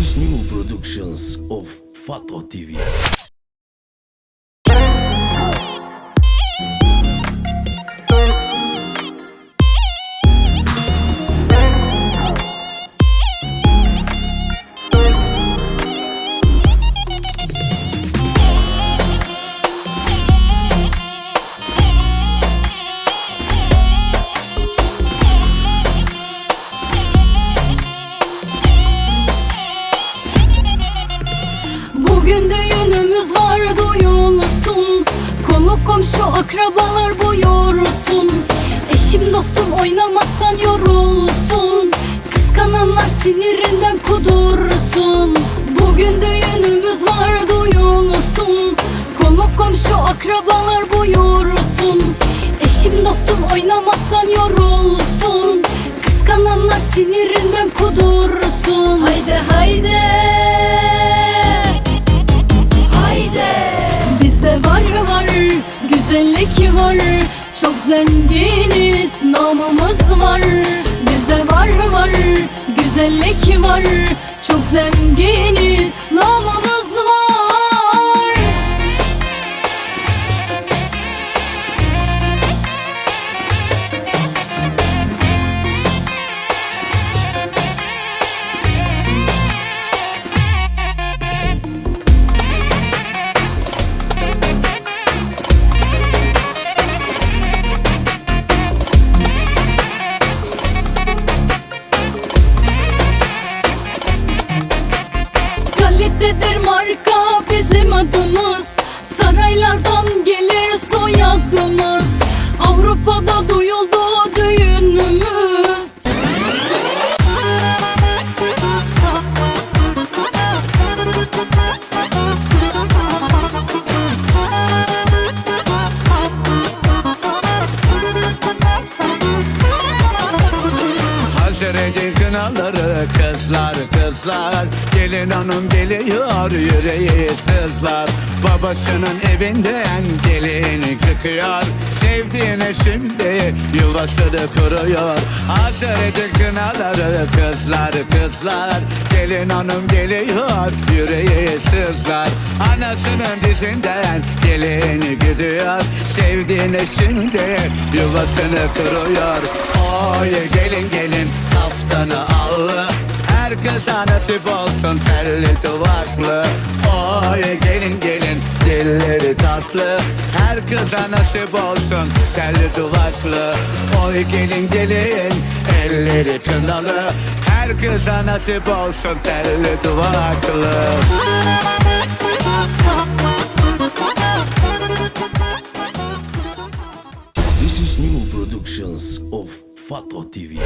is new productions of Fato TV. Konu komşu akrabalar buyursun Eşim dostum oynamaktan yorulsun. Kıskananlar sinirinden kudursun. Bugün düğünümüz var duyulsun. Konu komşu akrabalar buyursun Eşim dostum oynamaktan yorulsun. Kıskananlar sinirinden kudursun. Haydi Haydi güzellik var Çok zenginiz namımız var. Bizde var var güzellik var. Çok zenginiz namımız adımız Saraylardan gelir soyadımız Avrupa'da edin kınaları kızlar kızlar. Gelin hanım geliyor yüreği sızlar. Babasının evinden gelin çıkıyor. Sevdiğine şimdi yuvasını kuruyor. Hazır kınaları kızlar kızlar. Gelin hanım geliyor yüreği sızlar Anasının dizinden gelin gidiyor. Sevdiğine şimdi yuvasını kuruyor. Oy gelin gelin kaftanı allı Her kıza nasip olsun telli duvaklı. Oy gelin gelin dilleri tatlı Her kıza nasip olsun telli duvaklı. Oy gelin gelin elleri kınalı. Her kıza nasip olsun telli duvaklı. This is new productions of Fato TV.